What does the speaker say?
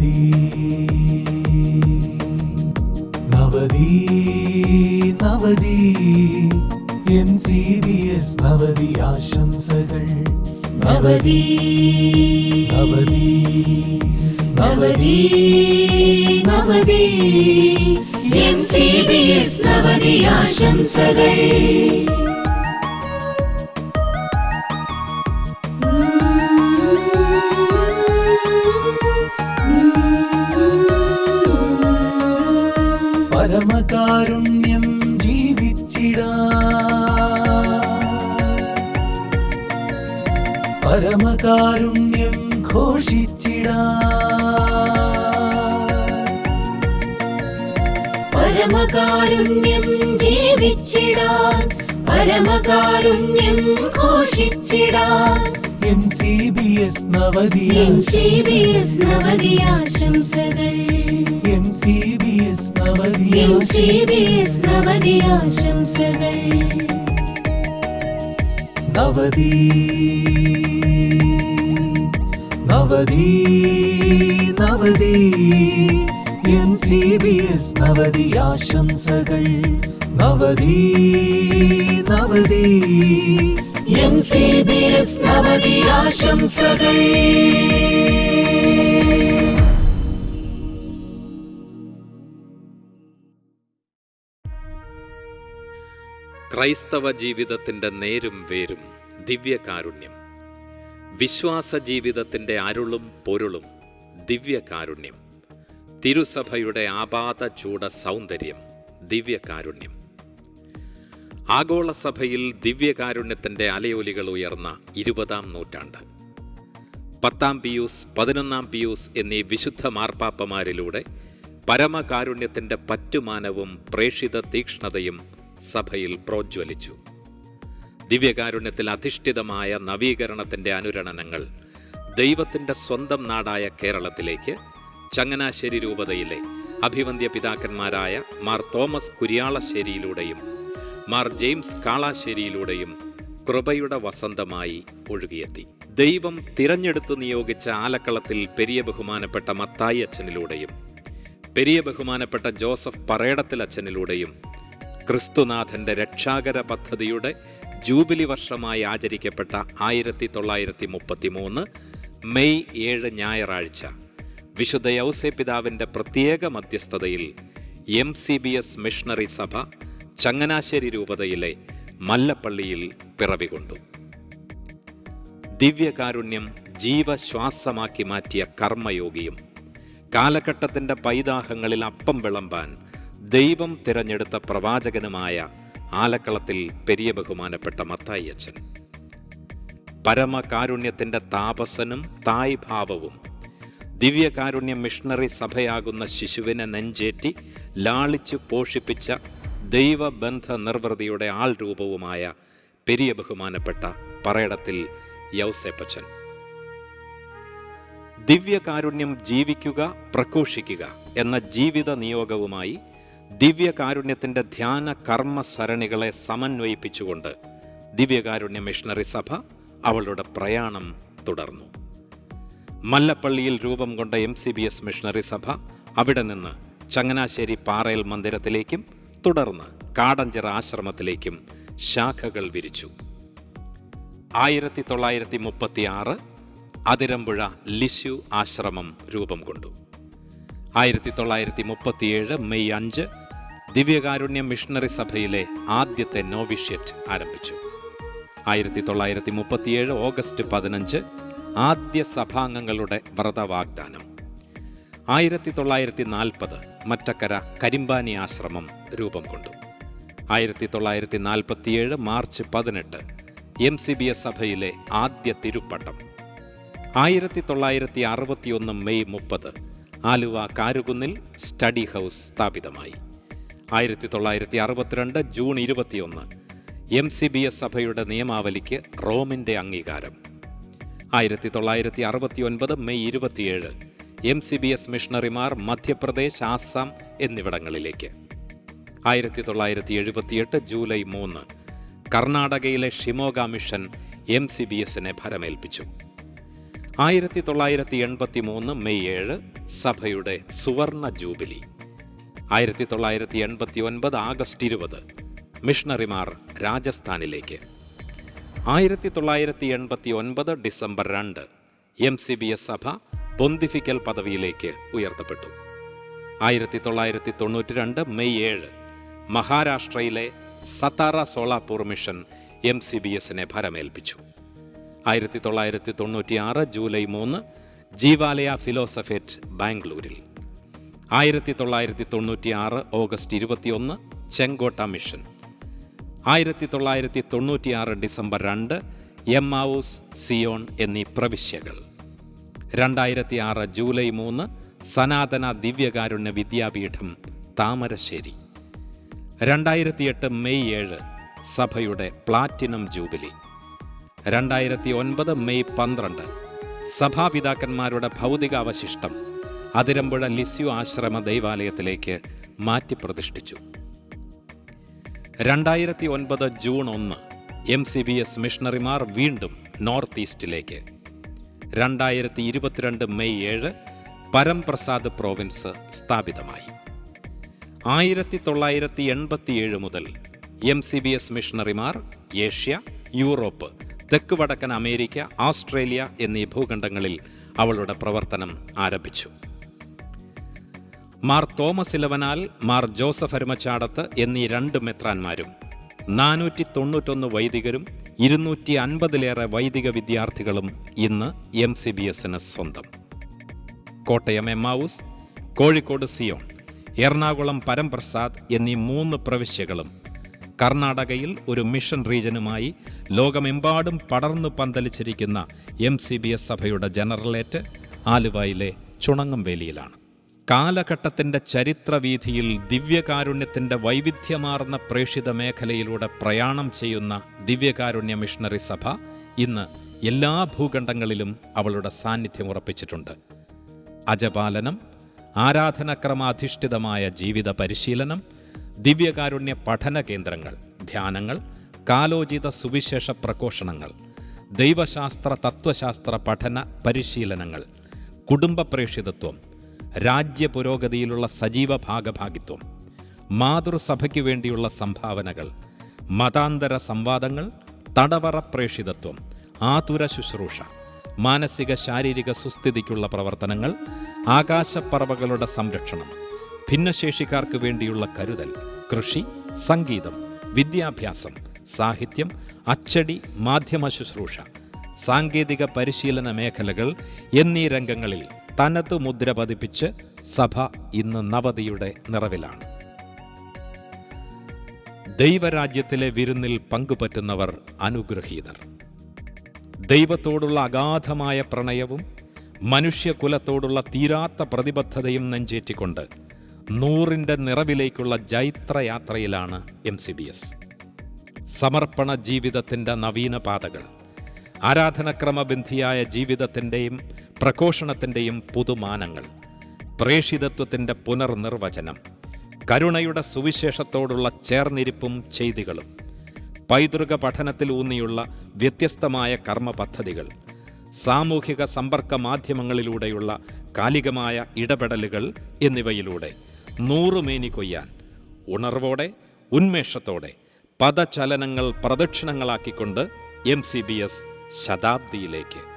നവതി നവതി നവതി എം സി ബി എസ് നവതി ആശംസകൾ നവതി നവതി നവതി നവതി എം സി പരമകാരുണ്യം ഘോഷിച്ചിടാ പരമകാരുണ്യം ജീവിച്ചിടാൻ പരമകാരുണ്യം ഘോഷിച്ചിടാൻ. എം സി ബി എസ് നവതിയ എം സി ബി എസ് നവതിയ ആശംസകൾ എം സി ബി എസ് നവതിയ എം സി ബി എസ് നവതിയ ആശംസകൾ നവതി നവതി നവതി. എം സി ബി എസ് നവതി ആശംസകൾ. നവതി നവതി. എം സി ബി എസ് നവതി ആശംസകൾ. ക്രൈസ്തവ ജീവിതത്തിന്റെ നേരും വേരും ദിവ്യകാരുണ്യം. വിശ്വാസ ജീവിതത്തിന്റെ അരുളും പൊരുളും ദിവ്യകാരുണ്യം. തിരുസഭയുടെ ആപാത ചൂട സൗന്ദര്യം ദിവ്യകാരുണ്യം. ആഗോള സഭയിൽ ദിവ്യകാരുണ്യത്തിന്റെ അലയൊലികൾ ഉയർന്ന ഇരുപതാം നൂറ്റാണ്ട്. പത്താം പിയൂസ് പതിനൊന്നാം പിയൂസ് എന്നീ വിശുദ്ധ മാർപ്പാപ്പമാരിലൂടെ പരമകാരുണ്യത്തിന്റെ പറ്റുമാനവും പ്രേഷിത തീക്ഷ്ണതയും സഭയിൽ പ്രോജ്വലിച്ചു. ദിവ്യകാരുണ്യത്തിൽ അധിഷ്ഠിതമായ നവീകരണത്തിന്റെ അനുരണനങ്ങൾ ദൈവത്തിന്റെ സ്വന്തം നാടായ കേരളത്തിലേക്ക് ചങ്ങനാശ്ശേരി രൂപതയിലെ അഭിവന്ധ്യ പിതാക്കന്മാരായ മാർ തോമസ് കുര്യാളശ്ശേരിയിലൂടെയും മാർ ജെയിംസ് കാളാശ്ശേരിയിലൂടെയും കൃപയുടെ വസന്തമായി ഒഴുകിയെത്തി. ദൈവം തിരഞ്ഞെടുത്തു നിയോഗിച്ച ആലക്കളത്തിൽ പെരിയ ബഹുമാനപ്പെട്ട മത്തായി അച്ഛനിലൂടെയും പെരിയ ബഹുമാനപ്പെട്ട ജോസഫ് പറയടത്തിൽ അച്ഛനിലൂടെയും ക്രിസ്തുനാഥന്റെ രക്ഷാകര പദ്ധതിയുടെ ജൂബിലി വർഷമായി ആചരിക്കപ്പെട്ട ആയിരത്തി തൊള്ളായിരത്തി മുപ്പത്തി മൂന്ന് മെയ് ഏഴ് ഞായറാഴ്ച. വിശുദ്ധ യൗസേ പിതാവിന്റെ പ്രത്യേക മധ്യസ്ഥതയിൽ M C B S missionary സഭ ചങ്ങനാശ്ശേരി രൂപതയിലെ മല്ലപ്പള്ളിയിൽ പിറവികൊണ്ടു ദിവ്യകാരുണ്യം ജീവശ്വാസമാക്കി മാറ്റിയ കർമ്മയോഗിയും കാലഘട്ടത്തിന്റെ പൈതാഹങ്ങളിൽ അപ്പം വിളമ്പാൻ ദൈവം തിരഞ്ഞെടുത്ത പ്രവാചകനുമായ ആലക്കളത്തിൽ പെരിയ ബഹുമാനപ്പെട്ട മത്തായി അച്ഛൻ. പരമകാരുണ്യത്തിന്റെ താപസനും തായ് ഭാവവും ദിവ്യകാരുണ്യ മിഷണറി സഭയാകുന്ന ശിശുവിനെ നെഞ്ചേറ്റി ലാളിച്ചു പോഷിപ്പിച്ച ദൈവബന്ധ നിർവൃതിയുടെ ആൾ രൂപവുമായ പെരിയ ബഹുമാനപ്പെട്ട പറയടത്തിൽ യൗസേപ്പച്ചൻ. ദിവ്യകാരുണ്യം ജീവിക്കുക പ്രഘോഷിക്കുക എന്ന ജീവിത നിയോഗവുമായി ദിവ്യകാരുണ്യത്തിന്റെ ധ്യാന കർമ്മ സരണികളെ സമന്വയിപ്പിച്ചുകൊണ്ട് ദിവ്യകാരുണ്യ മിഷണറി സഭ അവളുടെ പ്രയാണം തുടർന്നു. മല്ലപ്പള്ളിയിൽ രൂപം കൊണ്ട M C B S missionary സഭ അവിടെ നിന്ന് ചങ്ങനാശ്ശേരി പാറയിൽ മന്ദിരത്തിലേക്കും തുടർന്ന് കാടഞ്ചിറ ആശ്രമത്തിലേക്കും ശാഖകൾ വിരിച്ചു. ആയിരത്തി തൊള്ളായിരത്തി മുപ്പത്തി ആറ് അതിരമ്പുഴ ലിശു ആശ്രമം രൂപം കൊണ്ടു. ആയിരത്തി തൊള്ളായിരത്തി മുപ്പത്തിയേഴ് മെയ് അഞ്ച് ദിവ്യകാരുണ്യ മിഷണറി സഭയിലെ ആദ്യത്തെ നോവിഷ്യറ്റ് ആരംഭിച്ചു. ആയിരത്തി തൊള്ളായിരത്തി മുപ്പത്തിയേഴ് ഓഗസ്റ്റ് പതിനഞ്ച് ആദ്യ സഭാംഗങ്ങളുടെ വ്രതവാഗ്ദാനം. ആയിരത്തി തൊള്ളായിരത്തി നാൽപ്പത് മറ്റക്കര കരിമ്പാനി ആശ്രമം രൂപം കൊണ്ടു. ആയിരത്തി തൊള്ളായിരത്തി നാൽപ്പത്തിയേഴ് മാർച്ച് പതിനെട്ട് എം സി ബി എസ് സഭയിലെ ആദ്യ തിരുപ്പട്ടം. ആയിരത്തി തൊള്ളായിരത്തി അറുപത്തിയൊന്ന് മെയ് മുപ്പത് ആലുവ കാരുകുന്നിൽ സ്റ്റഡി ഹൗസ് സ്ഥാപിതമായി. ആയിരത്തി തൊള്ളായിരത്തി അറുപത്തിരണ്ട് ജൂൺ ഇരുപത്തിയൊന്ന്. എം സി ബി എസ് സഭയുടെ നിയമാവലിക്ക് റോമിന്റെ അംഗീകാരം. ആയിരത്തി തൊള്ളായിരത്തി അറുപത്തി ഒൻപത് മെയ് ഇരുപത്തിയേഴ് എം സി ബി എസ് മിഷണറിമാർ മധ്യപ്രദേശ് ആസാം എന്നിവിടങ്ങളിലേക്ക്. ആയിരത്തി തൊള്ളായിരത്തി എഴുപത്തിയെട്ട് ജൂലൈ മൂന്ന് കർണാടകയിലെ Shimoga mission M C B എസിനെ ഭരമേൽപ്പിച്ചു. ആയിരത്തി തൊള്ളായിരത്തി എൺപത്തി മൂന്ന് മെയ് ഏഴ് സഭയുടെ സുവർണ ജൂബിലി. ആയിരത്തി തൊള്ളായിരത്തി എൺപത്തി ഒൻപത് ആഗസ്റ്റ് ഇരുപത്. മിഷണറിമാർ രാജസ്ഥാനിലേക്ക്. ആയിരത്തി തൊള്ളായിരത്തി എൺപത്തി ഒൻപത് ഡിസംബർ രണ്ട്. എം സി ബി എസ് സഭ പൊന്തിഫിക്കൽ പദവിയിലേക്ക് ഉയർത്തപ്പെട്ടു. ആയിരത്തി തൊള്ളായിരത്തി തൊണ്ണൂറ്റി രണ്ട് മെയ് ഏഴ്. മഹാരാഷ്ട്രയിലെ Satara Solapur mission M C B എസിനെ ഭരമേൽപ്പിച്ചു. ആയിരത്തി തൊള്ളായിരത്തി തൊണ്ണൂറ്റി ആറ് ജൂലൈ മൂന്ന് ജീവാലയ ഫിലോസഫേറ്റ് ബാംഗ്ലൂരിൽ. ആയിരത്തി തൊള്ളായിരത്തി തൊണ്ണൂറ്റി ആറ് ഓഗസ്റ്റ് ഇരുപത്തിയൊന്ന് ചെങ്കോട്ട മിഷൻ. ആയിരത്തി തൊള്ളായിരത്തി തൊണ്ണൂറ്റിയാറ് ഡിസംബർ രണ്ട് എം ഔസ് സിയോൺ എന്നീ പ്രവിശ്യകൾ. രണ്ടായിരത്തി ആറ് ജൂലൈ മൂന്ന് സനാതന ദിവ്യകാരുണ്യ വിദ്യാപീഠം താമരശ്ശേരി. രണ്ടായിരത്തി എട്ട് മെയ് ഏഴ് സഭയുടെ പ്ലാറ്റിനം ജൂബിലി. രണ്ടായിരത്തി ഒൻപത് മെയ് പന്ത്രണ്ട് സഭാപിതാക്കന്മാരുടെ ഭൗതിക അവശിഷ്ടം അതിരമ്പുഴ ലിസ്യു ആശ്രമ ദൈവാലയത്തിലേക്ക് മാറ്റി പ്രതിഷ്ഠിച്ചു. രണ്ടായിരത്തി ഒൻപത് ജൂൺ ഒന്ന് എം സി ബി എസ് മിഷണറിമാർ വീണ്ടും നോർത്ത് ഈസ്റ്റിലേക്ക്. രണ്ടായിരത്തി ഇരുപത്തിരണ്ട് മെയ് ഏഴ് പരംപ്രസാദ് പ്രോവിൻസ് സ്ഥാപിതമായി. ആയിരത്തി തൊള്ളായിരത്തി എൺപത്തിയേഴ് മുതൽ എം സി ബി എസ് മിഷണറിമാർ ഏഷ്യ യൂറോപ്പ് തെക്ക് വടക്കൻ അമേരിക്ക ഓസ്ട്രേലിയ എന്നീ ഭൂഖണ്ഡങ്ങളിൽ അവളുടെ പ്രവർത്തനം ആരംഭിച്ചു. മാർ തോമസ് ഇലവനാൽ മാർ ജോസഫ് അരുമച്ചാടത്ത് എന്നീ രണ്ട് മെത്രാന്മാരും നാനൂറ്റി തൊണ്ണൂറ്റൊന്ന് വൈദികരും ഇരുന്നൂറ്റി അൻപതിലേറെ വൈദിക വിദ്യാർത്ഥികളും ഇന്ന് എം സി ബി എസിന് സ്വന്തം. കോട്ടയം എമ്മാവൂസ് കോഴിക്കോട് സിയോൺ എറണാകുളം പരംപ്രസാദ് എന്നീ മൂന്ന് പ്രവിശ്യകളും കർണാടകയിൽ ഒരു മിഷൻ റീജനുമായി ലോകമെമ്പാടും പടർന്നു പന്തലിച്ചിരിക്കുന്ന എം സി ബി എസ് സഭയുടെ ജനറലേറ്റ് ആലുവയിലെ ചുണങ്ങംവേലിയിലാണ്. കാലഘട്ടത്തിന്റെ ചരിത്രവീഥിയിൽ ദിവ്യകാരുണ്യത്തിന്റെ വൈവിധ്യമാർന്ന പ്രേഷിത മേഖലയിലൂടെ പ്രയാണം ചെയ്യുന്ന ദിവ്യകാരുണ്യ മിഷണറി സഭ ഇന്ന് എല്ലാ ഭൂഖണ്ഡങ്ങളിലും അവളുടെ സാന്നിധ്യം ഉറപ്പിച്ചിട്ടുണ്ട്. അജപാലനം ആരാധനക്രമാധിഷ്ഠിതമായ ജീവിത പരിശീലനം ദിവ്യകാരുണ്യ പഠന കേന്ദ്രങ്ങൾ ധ്യാനങ്ങൾ കാലോചിത സുവിശേഷ പ്രഘോഷണങ്ങൾ ദൈവശാസ്ത്ര തത്വശാസ്ത്ര പഠന പരിശീലനങ്ങൾ കുടുംബ പ്രേഷിതത്വം രാജ്യ പുരോഗതിയിലുള്ള സജീവ ഭാഗഭാഗിത്വം മാതൃസഭയ്ക്ക് വേണ്ടിയുള്ള സംഭാവനകൾ മതാന്തര സംവാദങ്ങൾ തടവറ പ്രേഷിതത്വം ആതുര ശുശ്രൂഷ മാനസിക ശാരീരിക സുസ്ഥിതിക്കുള്ള പ്രവർത്തനങ്ങൾ ആകാശപ്പറവകളുടെ സംരക്ഷണം ഭിന്നശേഷിക്കാർക്ക് വേണ്ടിയുള്ള കരുതൽ കൃഷി സംഗീതം വിദ്യാഭ്യാസം സാഹിത്യം അച്ചടി മാധ്യമ ശുശ്രൂഷ സാങ്കേതിക പരിശീലന മേഖലകൾ എന്നീ രംഗങ്ങളിൽ തനതു മുദ്ര പതിപ്പിച്ച് സഭ ഇന്ന് നവതിയുടെ നിറവിലാണ്. ദൈവരാജ്യത്തിലെ വിരുന്നിൽ പങ്കുപറ്റുന്നവർ അനുഗ്രഹീതർ. ദൈവത്തോടുള്ള അഗാധമായ പ്രണയവും മനുഷ്യകുലത്തോടുള്ള തീരാത്ത പ്രതിബദ്ധതയും നെഞ്ചേറ്റിക്കൊണ്ട് നൂറിന്റെ നിറവിലേക്കുള്ള ജൈത്രയാത്രയിലാണ് എം സി ബി എസ്. സമർപ്പണ ജീവിതത്തിന്റെ നവീന പാതകൾ ആരാധനക്രമബന്ധിയായ ജീവിതത്തിന്റെയും പ്രഘോഷണത്തിന്റെയും പുതുമാനങ്ങൾ പ്രേഷിതത്വത്തിന്റെ പുനർനിർവചനം കരുണയുടെ സുവിശേഷത്തോടുള്ള ചേർന്നിരിപ്പും ചെയ്തികളും പൈതൃക പഠനത്തിൽ ഊന്നിയുള്ള വ്യത്യസ്തമായ കർമ്മ പദ്ധതികൾ സാമൂഹിക സമ്പർക്ക മാധ്യമങ്ങളിലൂടെയുള്ള കാലികമായ ഇടപെടലുകൾ എന്നിവയിലൂടെ നൂറുമേനി കൊയ്യാൻ ഉണർവോടെ ഉന്മേഷത്തോടെ പദചലനങ്ങൾ പ്രദക്ഷിണങ്ങളാക്കിക്കൊണ്ട് എം സി ബി എസ് ശതാബ്ദിയിലേക്ക്.